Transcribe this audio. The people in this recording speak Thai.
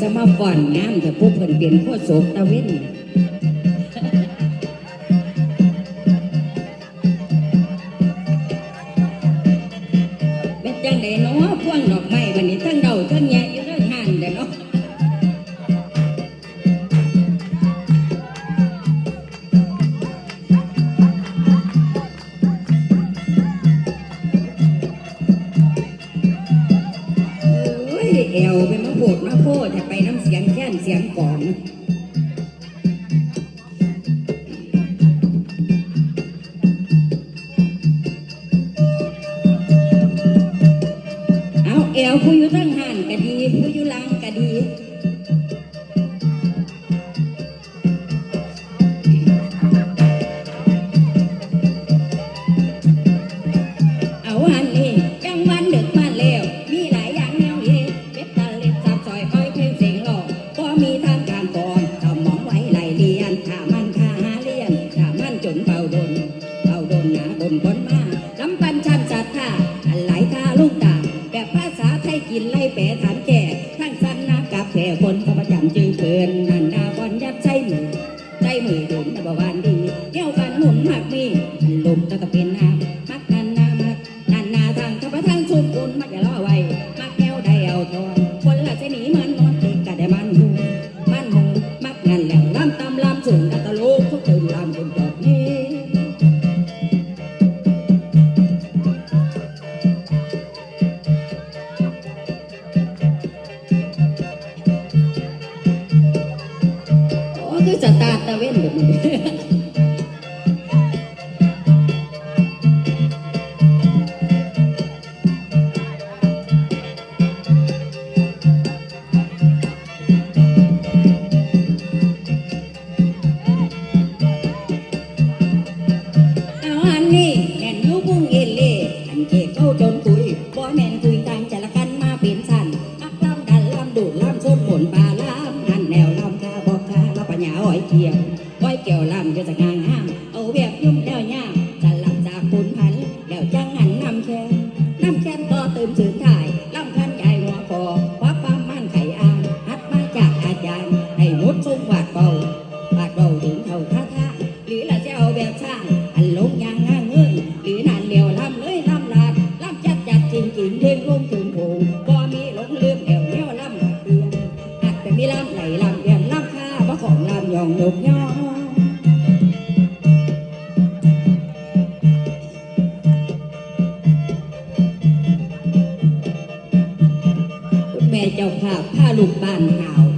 จะมาฝ่อนงามแต่ผู้เพิ่นเปลี่ยนโคตรโศกตะเว้น เอ้ยแอวไปมาโพดมาโพดจะไปน้ำเสียงแค้นเสียงก่อนเอาแอวผู้อยู่ตั้งหันก็ดีผู้อยู่หลังานข้ามันข้าหาเลี้ยงข้ามันจนเป่าดนเป่าดนหนาบนคนมาลำปันชันจัดท่าอันไหลท่าลูกตาแบบภาษาไทยกินไล่แปรถามแก่ทั้งสั้นนากับแผ่คนประจำจึงเกินนันนาบอลยัดใจมือใจมือโดนตะบวานดีเกี่ยวกันหมุนมากมีลมตะกะเป็นน้ำ กทุกตื่นลำบนจอดนี้ โอ้คือสตาร์ตะเว้นแบบนี้ เอาอันนี้แน่นยูพุ่งเอเล่อันเกเข้าจนคุยบ่แม่นคุยทางจะละกันมาเป็นสันอักลำดันลำดูดลำส้มผลปลาลำหันแนวลำคาบอกคาละปัญญาอ้อยเกี่ยวอ้อยเกี่ยวลำก็จะงางห้ามเอาแบบยุ่มแล้วย่ามจะลำจากคุณพันแล้วจังหันนำแค่นำแค่ก็ตื่นสื่นถ่ายลำคันใหญ่หัวคอควักความมั่นไข่อางหัดมาจากอาจารย์ให้มุดซุ่มหวา กยอแม่เจ้าภาพผ้าลูกบ้านขาว